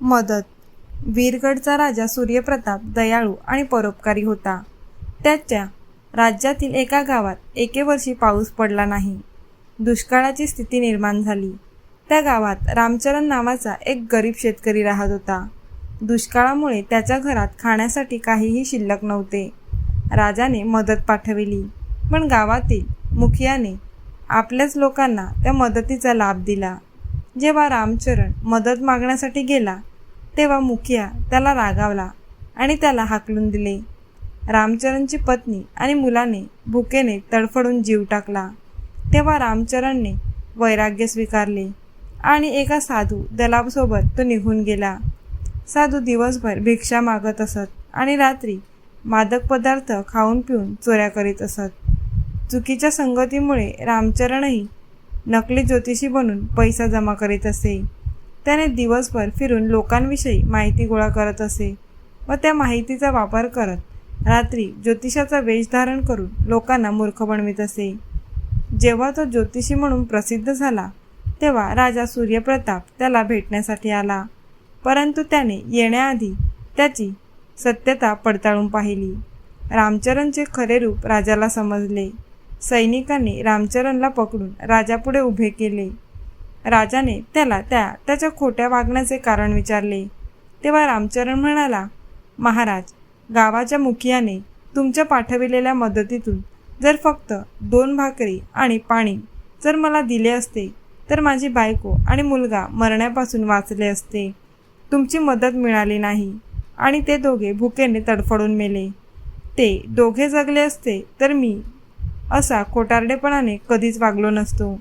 मदत. वीरगडचा राजा सूर्यप्रताप दयाळू आणि परोपकारी होता. त्याच्या राज्यातील एका गावात एके वर्षी पाऊस पडला नाही. दुष्काळाची स्थिती निर्माण झाली. त्या गावात रामचरण नावाचा एक गरीब शेतकरी राहत होता. दुष्काळामुळे त्याच्या घरात खाण्यासाठी काहीही शिल्लक नव्हते. राजाने मदत पाठविली पण गावातील मुखियाने आपल्याच लोकांना त्या मदतीचा लाभ दिला. जेव्हा रामचरण मदत मागण्यासाठी गेला तेव्हा मुखिया त्याला रागावला आणि त्याला हाकलून दिले. रामचरणची पत्नी आणि मुलाने भुकेने तडफडून जीव टाकला. तेव्हा रामचरणने वैराग्य स्वीकारले आणि एका साधू दलाबसोबत तो निघून गेला. साधू दिवसभर भिक्षा मागत असत आणि रात्री मादक पदार्थ खाऊन पिऊन चोऱ्या करीत असत. चुकीच्या संगतीमुळे रामचरणही नकली ज्योतिषी बनून पैसा जमा करीत असे. त्याने दिवसभर फिरून लोकांविषयी माहिती गोळा करत असे व त्या माहितीचा वापर करत रात्री ज्योतिषाचा वेश धारण करून लोकांना मूर्ख बनवित असे. जेव्हा तो ज्योतिषी म्हणून प्रसिद्ध झाला तेव्हा राजा सूर्यप्रताप त्याला भेटण्यासाठी आला. परंतु त्याने येण्याआधी त्याची सत्यता पडताळून पाहिली. रामचरणचे खरे रूप राजाला समजले. सैनिकांनी रामचरणला पकडून राजापुढे उभे केले. राजाने त्याला त्या त्याच्या खोट्या वागण्याचे कारण विचारले. तेव्हा रामचरण म्हणाला महाराज गावाच्या मुखियाने तुमच्या पाठविलेल्या मदतीतून जर फक्त दोन भाकरी आणि पाणी जर मला दिले असते तर माझी बायको आणि मुलगा मरण्यापासून वाचले असते. तुमची मदत मिळाली नाही. आणि ते दोघे भुकेने तडफडून मेले. ते दोघे जगले असते तर मी असा खोटारडेपणाने कधीच वागलो नसतो.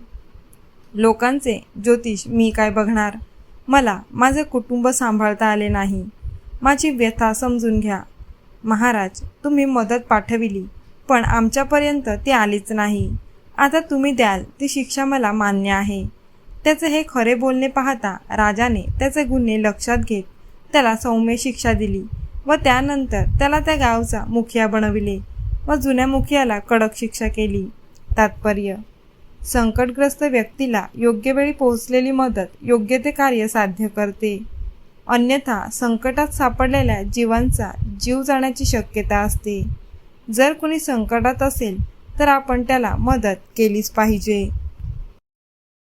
लोकांचे ज्योतिष मी काय बघणार? मला माझे कुटुंब सांभाळता आले नाही. माझी व्यथा समजून घ्या. महाराज तुम्ही मदत पाठविली पण आमच्यापर्यंत ती आलीच नाही. आता तुम्ही द्याल ती शिक्षा मला मान्य आहे. त्याचे हे खरे बोलणे पाहता राजाने त्याचे गुन्हे लक्षात घेत त्याला सौम्य शिक्षा दिली व त्यानंतर त्याला त्या गावचा मुखिया बनविले. व जुन्या मुखियाला कडक शिक्षा केली. तात्पर्य संकटग्रस्त व्यक्तीला योग्य वेळी पोहोचलेली मदत योग्य ते कार्य साध्य करते. अन्यथा संकटात सापडलेल्या जीवांचा जीव जाण्याची शक्यता असते. जर कुणी संकटात असेल तर आपण त्याला मदत केलीच पाहिजे.